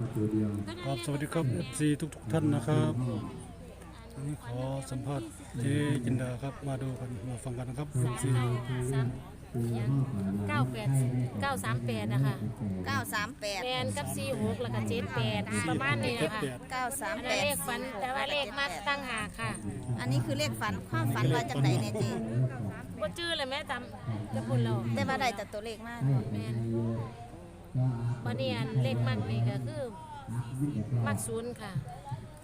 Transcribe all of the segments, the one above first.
ครับสวัสดีครับ FC ทุกทุกๆท่านนะครับวันนี้ขอสัมภาษณ์เจจินดาครับมาดูกันมาฟังกันนะครับ FC เก้าแปดเก้าสามแปดนะคะ938แมนกับสี่หกแล้วก็เจ็ดแปดประมาณนี้นะคะ938อันนั้นเลขฝันแต่ว่าเลขมักตั้งหากค่ะอันนี้คือเลขฝันความฝันว่าจังไดเนี่ยจีว่าจื้อเลยแม่ตำจะพูดเราแต่ว่าได้แต่ตัวเลขมากแมน บันนี้อันเลขมักนี่ก็คือมักศูนย์ค่ะ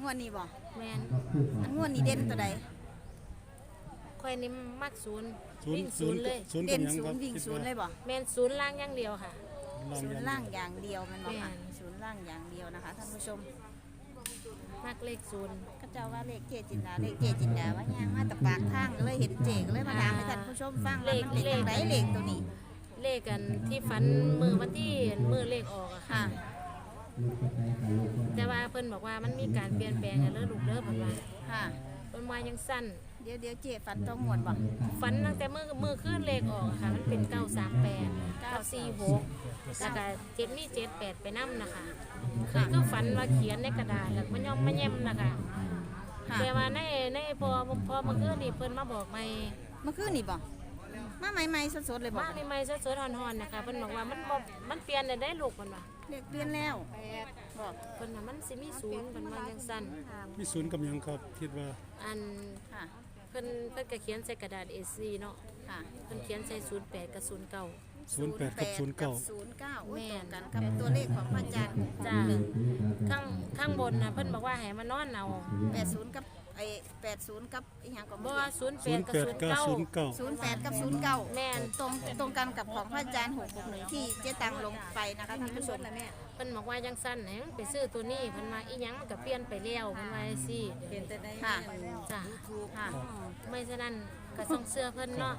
งวดนี้บ่แมนอันงวดนี้เด่นตัวใดค่อยนี่มักศูนย์ศูนวิ่งย์ศูศูนนย์ย์เลยศูนย์กัเด่บนหยังศูคนรับย์วิ่งศูนย์เลยบ่แมนศูนย์ล่างอย่างเดียวค่ะศูนย์ล่างอย่างเดียวแมันบ่ค่ะแม่นศูนย์ล่างอย่างเดียวนะคะท่านผู้ชมมักเลขศูนย์ก็เจ้าว่าเลขเจจินดาเลขเจจินดาว่าย่างมาแตะปากทางก็เลยเห็นเจก็เลยมาถามให้ท่านผู้ชมฟังว่ามันเป็นจังไดเลขตัวนี้ เลขกันที่ฝันมือวันที่มือเลขออกอะค่ะค่ะ แต่ว่าเพิ่นบอกว่ามันมีการเปลี่ยนแปลงกันเด้อลูกเด้อเพิ่นว่าค่ะ เพิ่นว่ายังสั้นเดี๋ยวเดี๋ยวเจฝันต้องงวดบ่ฝันตั้งแต่มือมือขึ้นเลขออกอะค่ะ มันเป็น938กับ46แล้วก็เจ็ดมี78ไปนำนะคะคือคือฝันว่าเขียนในกระดาษแล้วมันย่อมมาแย้มนะคะค่ะแต่ว่าในในพอพอเมื่อคืนนี่เพิ่นมาบอกใหม่เมื่อคืนนี่บ่ มาใหม่ๆสดๆเลยบ่มาใหม่ๆสดๆฮ้อนๆนะคะเพิ่นบอกว่ามันบ่มันเปลี่ยนได้ได้ลูกเพิ่นว่าเลขเปลี่ยนแล้วบอกเพิ่นว่ามันสิมีศูนย์เพิ่นว่าจังซั่นมีศูนย์กับหยังครับคิดว่าอันค่ะเพิ่นเพิ่นก็เขียนใส่กระดาษ A4 เนาะค่ะเพิ่นเขียนใส่08กับ09 08กับศูนย์เก้าโอ้ยแม่ตรงกันกับตัวเลขของพระอาจารย์จ้าข้างข้างบนน่ะเพิ่นบอกว่าให้มานอนเอาแปดศูนย์กับ ไอ้แปดศูนย์กับอีหยังก็บ่บ่ว่า08กับ08กับ09 09ศูนย์แปดกับศูนย์เก้าแม่นตรงตรงกันกับของพระอาจารย์หกหกหนึ่งที่เจ๊ตังลงไปนะคะท่านผู้ชมเพิ่นบอกว่าจังซั่นให้มันไปซื้อตัวนี้เพิ่นว่าอีหยังมันก็เปลี่ยนไปแล้วเพิ่นว่าจังซี่เห็นแต่ในค่ะจ้าค่ะไม่ฉะนั้นก็ส่งเสื้อเพิ่นเนาะ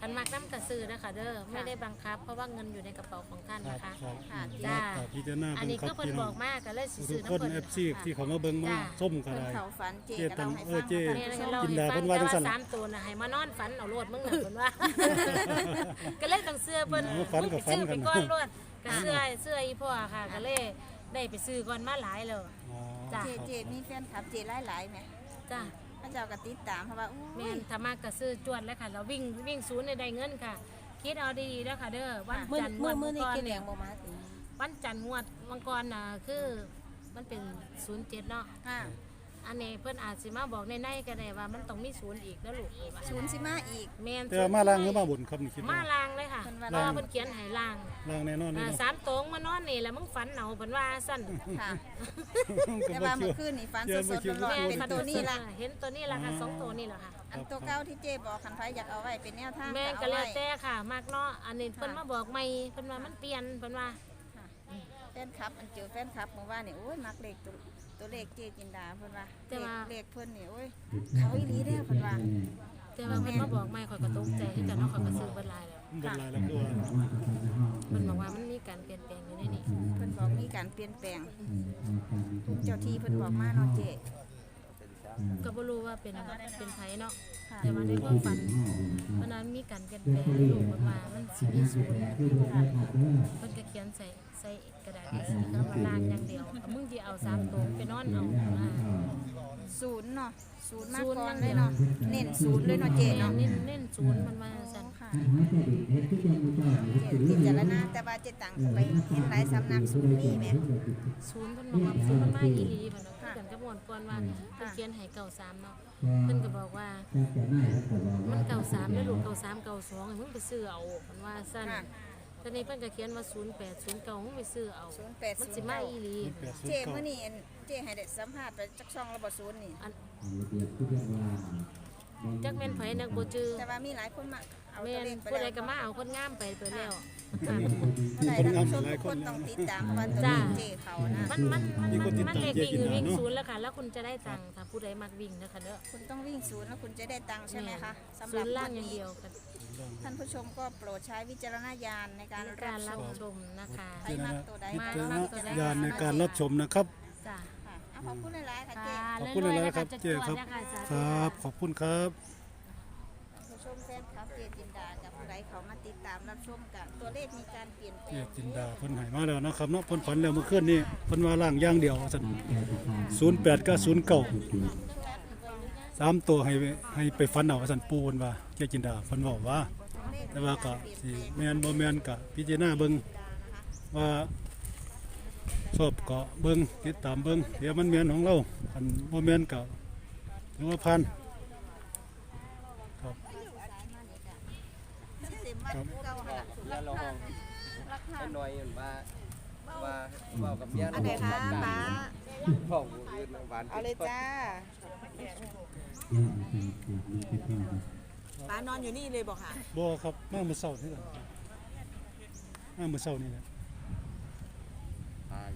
ค่ะคันมักน้ำกระซื้อนะคะเด้อไม่ได้บังคับ เพราะว่าเงินอยู่ในกระเป๋าของท่านครับนะคะครับค่ะจ้าครับพิจารณาอันเบิ่งนี้ครัคืบอเพิ่นพี่น้บอองกมากก็เลยสิทุซื้อกคนน้ำเพิ่น FC ที่เขามาเบิ่งมาจ้าส้มก็เพิ่นได้ เขาฝันเจ๊เจ๊ก็ตัเล่างให้เอฟัองเจ๊แม่ก็เราจินให้ดาฟัเพิ่งนแต่ว่าจังว่าซั่นสามตัวน่ะให้มานอนฝันเอาโลดมึงน่ะเพิ่นว่า ก็เลยต้องเสื้อเพิ่นเออฝันกับฝันกัน มึงไปซื้อไปก้อนโลดก็เสื้อเสื้ออีพ่อค่ะก็เลยได้ไปซื้อก่อนมาหลายแล้ว อ๋อจ้ะ เจ๊เจ๊มีแฟนคลับเจ๊หลายๆไหมจ้า พระเจ้าก็ติดตามเพราะว่าอุ้แม่ยนถ้ามากก็ซื้อจวดแล้วค่ะเราวิ่งวิ่งศูนย์ในได้เงินค่ะ คิดเอาดีๆแล้วค่ะเด้อวันมื้อจันทร์มื้อวัมื้อนี้ก่กินแดเยงบ่มาติวันจันทร์งวดมังกรน่ะคือมันเป็นศูนย์เจ็ดเนาะค่ะอันนี้เพิ่นอาจสิมาบอกในในๆก็ได้ว่ามันต้องมีศูนย์อีกแล้วลูกศูนย์สิมาอีก แม่นแต่ว่ามาล่างหรือมาบนครับนี่คิดมาว่าลางเลยค่ะเพิ่น ว่าเพราะว่าเพิ่นเขียนให้ลางล่างแน่นอนเลยอ่าเนาะ สามตรงมานอนนี่แล้วมึงฝันเอาเพิ่นว่าสั้นค่ะก็แต่บ่ว่าเชื่เมื่ออคืนนี่ฝันเดี๋ยวสบ่ดคิดๆร้อนแม่ๆเป็นฝันตัวนี้ละเห็นตัวนี้ละค่ะสองตัวนี่แหละค่ะ อันตัวเก้าที่เจ๊บอกคันไฟอยากเอาไว้เป็นแนวทางแม่นก็เอาแล้วไว้แต่ค่ะมากเนาะอันนี้เพิ่นค่ะมาบอกใหม่เพิ่นว่ามันเปลี่ยนเพิ่นว่า ค่ะแฟนคลับอันเจอแฟนคลับเมื่อวานนี่โอ้ยมักเลขตัวตัวเลขเจจินดาเพิ่นว่าแต่เลขว่า เลขเพิ่นนี่โอ้ยเขาอีหลีเด้อเพิ่นว่าแต่ว่าเพิ่นมาบอกใหม่ข่อยก็ตกใจคือกันเนาะข่อยก็ซื้อเบิดหลายแล้ว บนลายแล้วก็ว่าเพิ่นบอกว่ามันมีการเปลี่ยนแปลงอยู่ในนี้เพิ่นบอกมีการเปลี่ยนแปลงทุกเจ้าที่เพิ่นบอกมาเนาะเจก็บ่รู้ว่าเป็นเป็นไผเนาะค่ะแต่ว่าในความฝันวันนั้นมีการเปลี่ยนแปลงลูกเพิ่นว่ามันสิมีศูนย์เพิ่นก็เขียนใส่ใส่กระดาษสีขาวลางอย่างเดียวเอามึงสิเอาสามตัวไปนอนเอาว่า ศูนย์เนาะศูนย์มาศูนย์ก่อนอย่างเลเดียยวเนาะเน้นศูนย์เลยเนาะเจแม่เนาะเน้นเน้นศูนย์มันว่าซั่นค่ะเจพิจารณาแต่ว่าเจตังไปเห็นหลายสำนักศูนย์มีแหมศูนย์เพิ่นบอกว่าศูนย์มันมาอีหลีเพิ่นว่าคือกันกับม่วนก่อนว่าเพิ่นเขียนให้เก่าสามเนาะเพิ่นก็บอกว่ามันเก่าสามแล้วลูกเก่าสามเก่าสองให้มึงไปซื้อเอามันว่าสั้น ค่ะตอนนี้เพิ่นก็เขียนว่าศูนย์แปดศูนย์เก่ามึงไปซื้อเอาศูนย์แปดมันศูสินย์มาเก้าอีหลีแปดศูนเจย์เก้าเมื่อนี้อันเจให้ได้สัมภาษณ์ไปจักช่องระบบศูนย์นี่อัน จักแม่นไผนักบ่จือแต่ว่ามีหลายคนมาเอาแม่ตัวนเลขไปผู้ใดแล้วก็มาเอาคนงามไปไปแล้ว ผู้ใดท่านผู้ชมทุกคนต้องติดตามเพราะว่าตัวเลขเจเขานะมันมันมันมันมันเลขวิ่งคือวิ่งศูนย์แล้วค่ะ แล้วคุณจะได้ตังค์ถ้าผู้ใดมักวิ่งนะคะเด้อคุณต้องวิ่งศูนย์แล้วคุณจะได้ตังค์ใช่ไหมคะสำหศูรับนย์ล่างวันอย่างนี้เดียวกันท่านผู้ชมก็โปรดใช้วิจารณญาณในการในรักาบรชรับมชมนะคะ ใครมักตัวใดพิมาจารมัณกตัวใดญาณในการรับชมนะครับจ้ะค่ะ เอาขอบคุณหลายๆค่ะค่ะเจขอบคุณหลายๆครับๆนะะเจ๊ครับจะจวดนะคะสาธุครับ ขอบคุณครับท่านผู้ชมแฟนครับเจจินดากับผู้ใดเขามาติดตามรับชมกันตัวเลขมีการเปลี่ยนแปลเจ๊งจินดาเพิ่นให้มาแล้วนะครับเนาะเพิ่นฝันแล้วเมื่อคืนนี้เพิ่นว่าล่างอย่างเดียวสั่น08กับ09สามตัวให้ให้ไปฝันเอาสั่นปูเพิ่นว่าเจ๊จินดาเพิ่นบอกว่า แต่ว่าก็สิแม่นบ่แม่นก็พิจารณาเบิ่งว่า ชอบก็เบิ่งติดตามเบิ่งเดี๋ยวมันแม่นของเราอันบ่แม่นก็ถือว่าผ่านครับเต็มว่าเก่าหันเมียเราห้องไอ้น้อยมันว่าว่าเว้ากับเมียอันไหนคะป้าห้องผู้อื่นหวานเอาเลยจ้าป้านอนอยู่นี่เลยบอกค่ะบ่ครับมามื้อเช้านี่กันมามื้อเช้านี่แหละตาย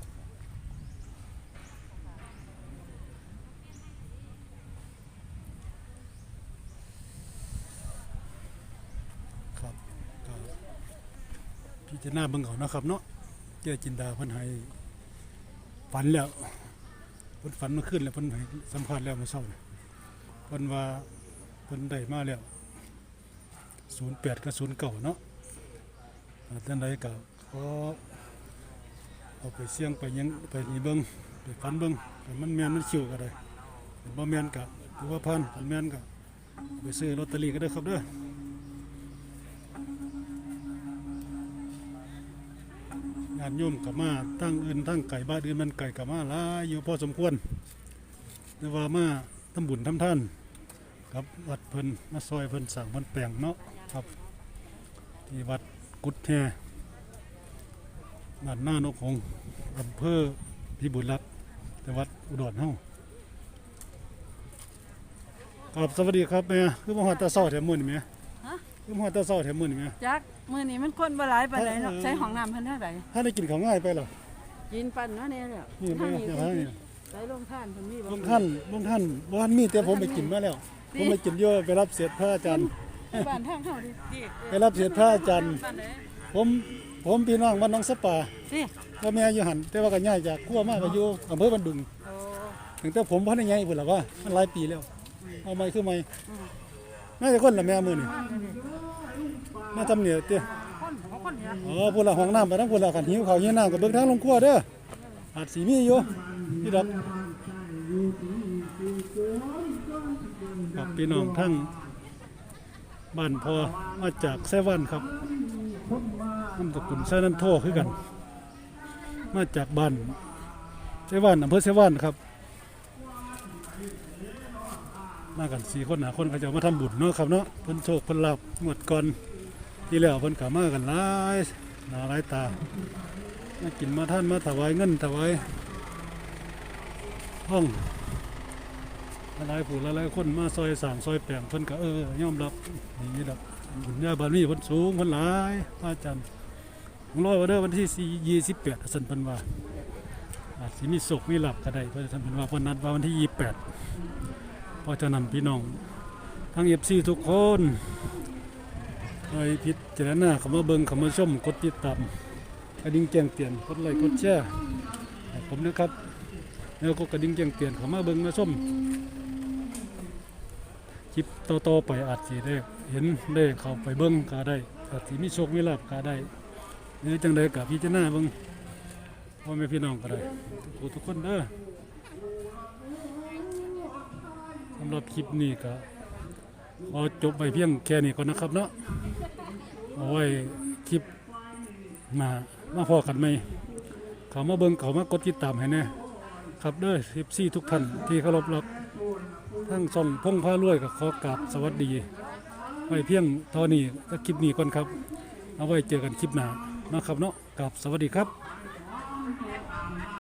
ครับก็ พิจารณาเบิ่งเขานะครับเนาะเจ้าจินดาเพิ่นให้ฝันแล้วเพิ่นฝันเมื่อคืนแล้วเพิ่นให้สัมภาษณ์แล้วเมื่อเช้านี่เพิ่นว่าเพิ่นได้มาแล้ว08กับ09เนาะอ่าท่านใดก็ขอเอาไปเสี่ยงไปยังไปนี่เบิ่งไปฝันเบิ่งถ้ามันแมนมันคิวก็ได้บ่แมนก็ถือว่าผ่านถ้าแมนก็เอาไปซื้อลอตเตอรี่ก็ได้ครับเด้อ งานโยมกับมาตั้งอื่นตั้งไก่บ้านอื่นมันไก่กับมาหลายอยู่พอสมควรแต่ว่ามาทำบุญทำท่านกับวัดเพิ่นมาซอยเพิ่นสั่งเพิ่นแปลงเนาะครับที่วัดกุดแฮบ้านหน้านกหงอำเภอพิบูลรักษ์จังหวัดอุดรเฮาครับสวัสดีครับแม่คือมหาตาเศร้าแถมมื้อนี่แม่ คือมาฮอดตาเศร้าแถมมื้อนี่แม่ จักมื้อนี้มันคนบ่หลายปานใดเนาะเออ ใช้ห้องน้ำเพิ่นเท่าใดถ้าได้กินของง่ายไปเหรอกินปั่นเนาะเนี่ยแหละนี่แม่อย่าพานี่ใช้ลงท่านเพิ่นมีบ่ลุงท่านลุงท่านบ้านมีแต่ผมไปกินมาแล้ว ผมไปกินเยอะไปรับเศษพระอาจารย์ บ้านทางเฮาดิติไปรับเศษพระอาจารย์ บ้านไหนผมผมพี่น้องบ้านน้องสปาติก็แม่อยู่หันแต่ว่าก็ย้ายจากขั้วมาก็อยู่อำเภอบันดุง โอ้ ถึงแต่ผมพันได้ไงพุ่นล่ะว่ามันหลายปีแล้ว เอาไม่คือไม่ น่าจะคนละแม่มือนี่มาทำเนี่ยเตี้ยอ๋อพุ่นละห้องน้ำไปทั้งพุ่นละคันหิวเข้าวหิวน้ำก็เบิ่งทางลงครัวเด้ออาจสิมีอยู่พี่ดอกครับพี่น้องทั้งบ้านพอมาจากไซวันครับนามสกุลไซนันโทคือกัน มาจากบ้านไซวันอำเภอไซวันครับ มากันสี่คนหาคนเขาจะมาทำบุญเนาะครับเนาะเพิ่นโชคเพิ่นลาบงวดก่อนที่แล้วเพิ่นก็มากันหลายหนาหลายตามากินมาท่านมาถวายเงินถวายห้องหลายผู้หลายคนมาซอยสางซอยแปลงเพิ่นก็เออยอมรับนี่ดอกบุญญาบารมีเพิ่นสูงเพิ่นหลายพระอาจารย์ผมรอว่าเด้อวันที่4 28สันเพิ่นว่าอาจสิมีศกมีหลับก็ได้เพราะท่นเพิ่นว่าเพิ่นนัดว่าวันที่28 เพราะฉะนั้นพี่น้องทั้ง FC ทุกคนไปพิจารณาเข้ามาเบิ่งเข้ามาชมกดติดตามกระดิ่งแจ้งเตือนกดไลค์กดแชร์ผมนะครับแล้วก็กระดิ่งแจ้งเตือนเข้ามาเบิ่งมาชมคลิปต่อๆไปอาจสิได้เห็นได้เข้าไปเบิ่งก็ได้อาจสิมีโชคมีลาภก็ได้หรือจังใดกับพิจารณาเบิ่งพ่อแม่พี่น้องก็ได้ทุกทุกคนเด้อสำหรับคลิปนี้ก็ขอจบไปเพียงแค่นี้ก่อนนะครับเนาะเอาไว้คลิปหน้ามาพอกันไหมเขามาเบิ่งเขามากดติดตามให้แน่ครับเด้อ14ทุกท่านที่เคารพรักทั้งช่องพงพารวยก็ขอกราบสวัสดี ไว้เพียงเท่านี้ก็คลิปนี้ก่อนครับ เอาไว้เจอกันคลิปหน้านะครับเนาะกราบสวัสดีครับ